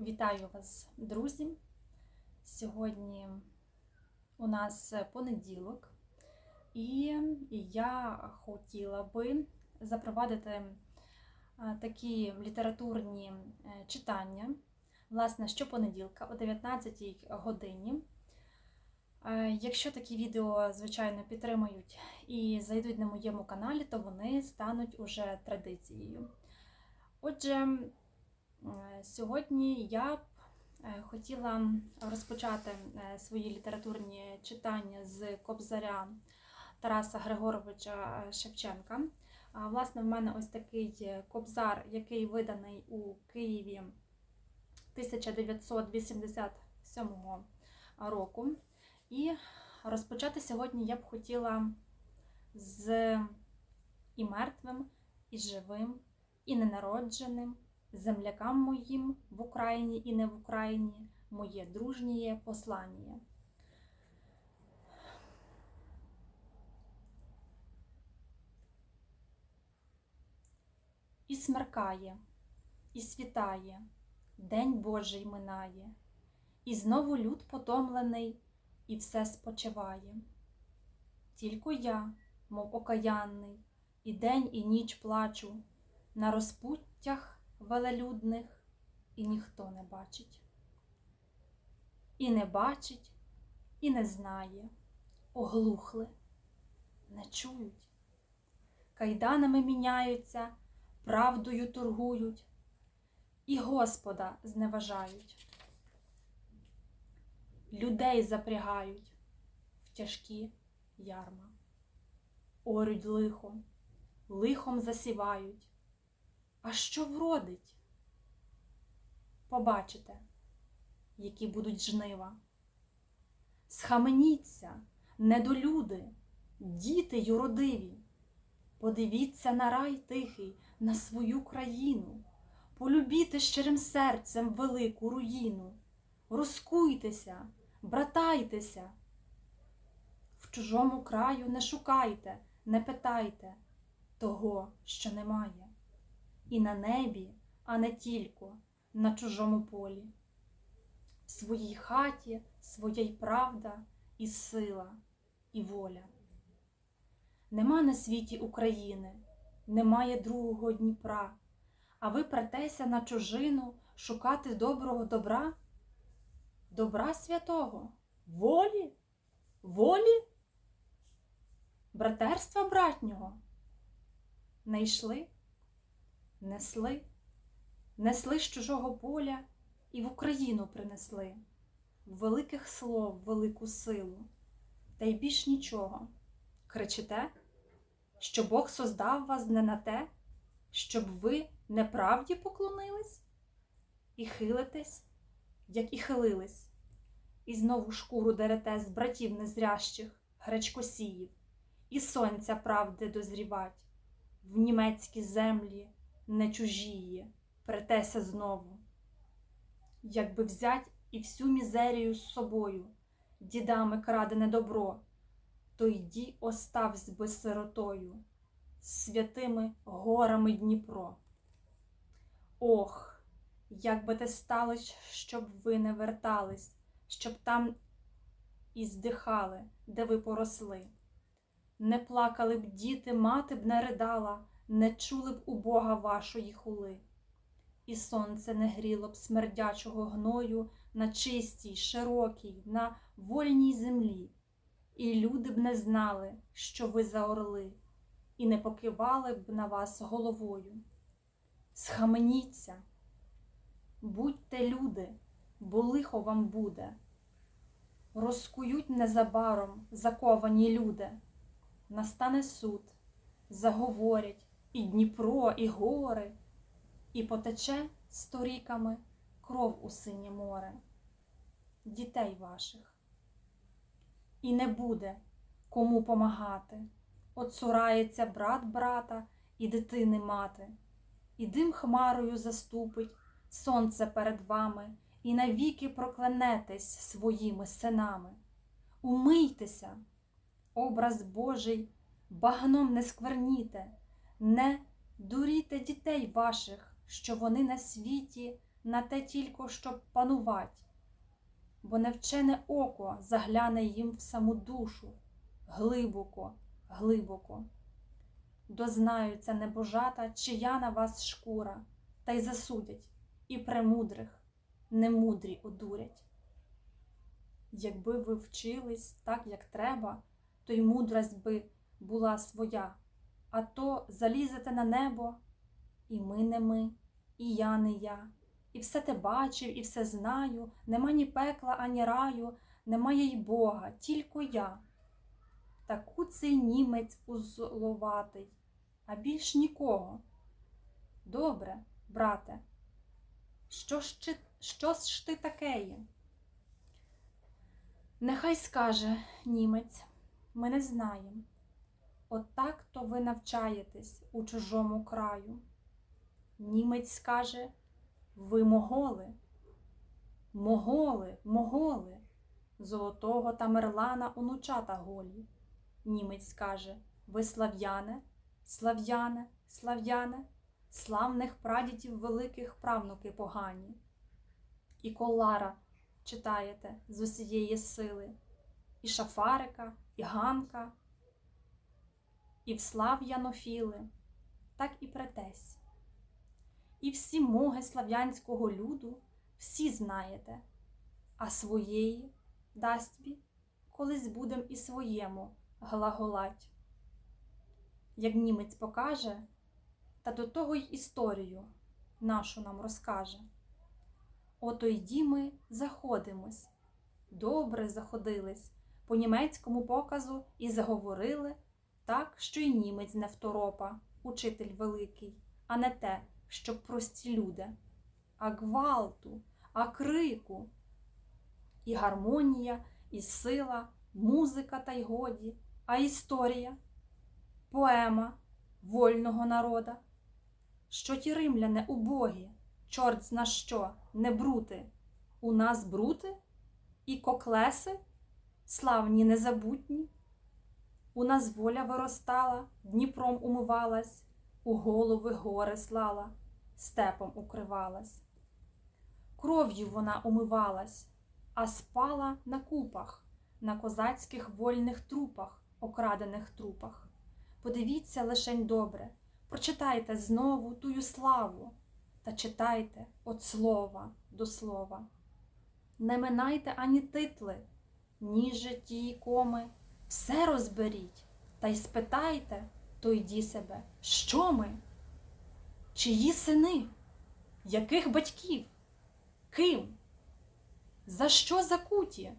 Вітаю вас, друзі! Сьогодні у нас понеділок, і я хотіла би запровадити такі літературні е, читання, власне, щопонеділка о 19 годині. Е, Якщо такі відео, звичайно, підтримують і зайдуть на моєму каналі, то вони стануть уже традицією. Отже, сьогодні я б е, хотіла розпочати е, свої літературні читання з Кобзаря Тараса Григоровича е, Шевченка. Власне, в мене ось такий кобзар, який виданий у Києві 1987 року. І розпочати сьогодні я б хотіла з і мертвим, і живим, і ненародженим, землякам моїм в Україні і не в Україні, моє дружнє послання. І смеркає, і світає, День Божий минає, і знову люд потомлений, і все спочиває. Тільки я, мов окаянний, і день, і ніч плачу на розпуттях велелюдних, і ніхто не бачить. І не бачить, і не знає, оглухли, не чують. Кайданами міняються, правдою торгують, і Господа зневажають. Людей запрягають в тяжкі ярма, орють лихом, лихом засівають. А що вродить? Побачите, які будуть жнива. Схаменіться, недолюди, діти юродиві. Подивіться на рай тихий, на свою країну, полюбіте щирим серцем велику руїну, розкуйтеся, братайтеся. В чужому краю не шукайте, не питайте того, що немає, і на небі, а не тільки на чужому полі. В своїй хаті своя й правда, і сила, і воля. Нема на світі України, немає другого Дніпра, а ви претеся на чужину шукати доброго добра, добра святого, волі, волі, братерства братнього. Не йшли, несли, несли з чужого поля і в Україну принесли великих слов, велику силу, та й більш нічого. Кричите, що Бог создав вас не на те, щоб ви неправді поклонились і хилитесь, як і хилились, і знову шкуру дерете з братів незрящих, гречкосіїв, і сонця правди дозрівать, в німецькі землі не чужії, претеся знову. Якби взять і всю мізерію з собою, дідами крадене добро, то йді оставсь би сиротою, святими горами Дніпро. Ох, як би те сталось, щоб ви не вертались, щоб там і здихали, де ви поросли. Не плакали б діти, мати б не ридала, не чули б у Бога вашої хули. І сонце не гріло б смердячого гною на чистій, широкій, на вольній землі, і люди б не знали, що ви за орли, і не покивали б на вас головою. Схаменіться, будьте люди, бо лихо вам буде. Розкують незабаром заковані люди, настане суд, заговорять і Дніпро, і гори, і потече сторіками кров у синє море, дітей ваших. І не буде кому помагати, Отцурається брат брата і дитини мати, і дим хмарою заступить сонце перед вами, і навіки проклянетесь своїми синами. Умийтеся, образ Божий, багном не скверніте, не дуріте дітей ваших, що вони на світі на те тільки, щоб панувать, бо невчене око загляне їм в саму душу глибоко, глибоко. Дознаються небожата, чия на вас шкура, та й засудять, і премудрих немудрі одурять. Якби ви вчились так, як треба, то й мудрость би була своя, а то залізете на небо, і ми не ми, і я не я, і все те бачив, і все знаю, нема ні пекла, ані раю, немає й Бога, тільки я. Та куций німець узловатий, а більш нікого. Добре, брате, що ж, що ж ти такеє? Нехай скаже німець, ми не знаємо. Отак то ви навчаєтесь у чужому краю. Німець скаже, ви моголи, моголи, моголи, золотого Тамерлана онучата голі. Німець скаже, ви слав'яне, слав'яне, слав'яне, славних прадідів великих правнуки погані. І колара читаєте з усієї сили, і Шафарика, і Ганка, і Вслав Янофіли, так і претесь. І всі моги слав'янського люду всі знаєте, а своєї дасть бі, колись будем і своєму глаголать. Як німець покаже, та до того й історію нашу нам розкаже. Ото йді ми заходимось. Добре заходились по німецькому показу і заговорили так, що й німець не второпа, учитель великий, а не те, щоб прості люди, а гвалту, а крику, і гармонія, і сила, музика та й годі, а історія, поема вольного народа. Що ті римляни убогі, чорт зна що, не брути, у нас брути і коклеси, славні незабутні. У нас воля виростала, Дніпром умивалась, у голови гори слала, степом укривалась. Кров'ю вона умивалась, а спала на купах, на козацьких вольних трупах, окрадених трупах. Подивіться лишень добре, прочитайте знову тую славу та читайте от слова до слова. Не минайте ані титли, ні житті коми, все розберіть та й спитайте, то йді себе, що ми? Чиї сини? Яких батьків? Ким? За що закуті?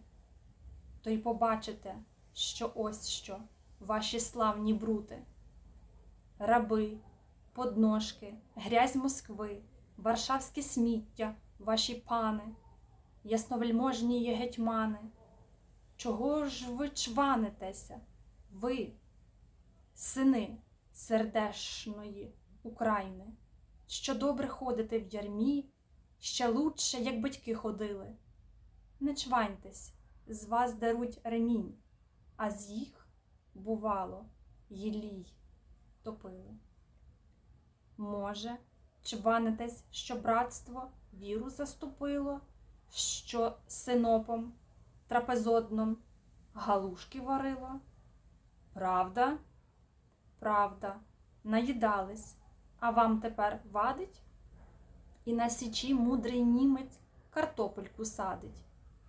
То й побачите, що ось що ваші славні брути, раби, подножки, грязь Москви, варшавське сміття, ваші пани, ясновельможні є гетьмани. Чого ж ви чванитеся, ви, сини сердешної України, що добре ходите в ярмі, ще лучше, як батьки ходили? Не чваньтесь, з вас даруть ремінь, а з їх, бувало, єлій топили. Може, чванитесь, що братство віру заступило, що синопом трапезодном галушки варило? Правда? Правда, наїдались, а вам тепер вадить? І на січі мудрий німець картопельку садить,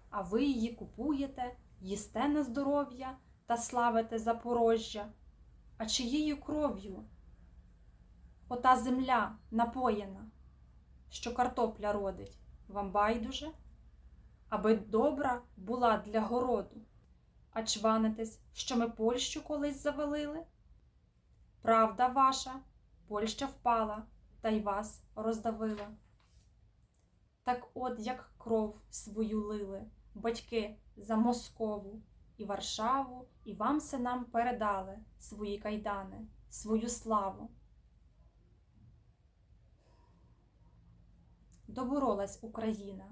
а ви її купуєте, їсте на здоров'я та славите Запорожжя. А чиєю кров'ю? Ота земля напоєна, що картопля родить, вам байдуже? Аби добра була для городу, а чванитесь, що ми Польщу колись завалили? Правда ваша, Польща впала та й вас роздавила. Так от як кров свою лили батьки за Москову і Варшаву, і вам се нам передали свої кайдани, свою славу. Доборолась Україна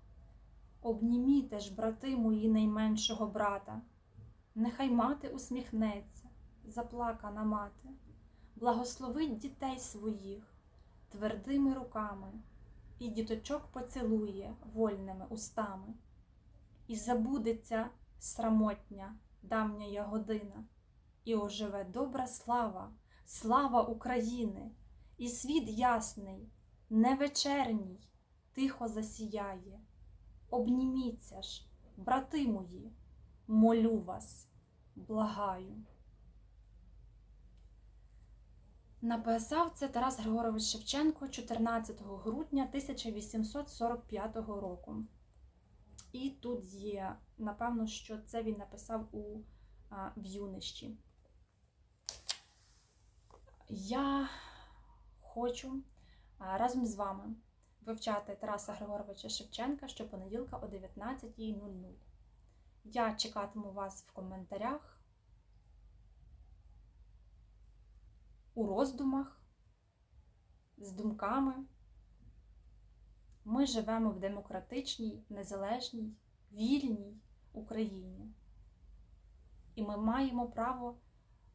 Обніміте ж, брати мої найменшого брата, нехай мати усміхнеться, заплакана мати, благословить дітей своїх твердими руками і діточок поцілує вольними устами, і забудеться срамотня давня година, і оживе добра слава, слава України, і світ ясний, не вечерній, тихо засіяє. Обніміться ж, брати мої, молю вас, благаю. Написав це Тарас Григорович Шевченко 14 грудня 1845 року. І тут є, напевно, що це він написав у в юнищі. Я хочу разом з вами вивчати Тараса Григоровича Шевченка щопонеділка о 19.00. Я чекатиму вас в коментарях, у роздумах, з думками. Ми живемо в демократичній, незалежній, вільній Україні. І ми маємо право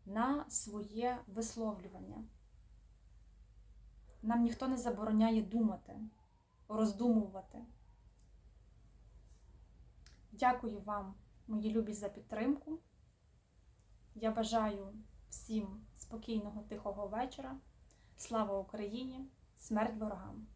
на своє висловлювання. Нам ніхто не забороняє думати, роздумувати. Дякую вам, мої любі, за підтримку. Я бажаю всім спокійного, тихого вечора. Слава Україні! Смерть ворогам!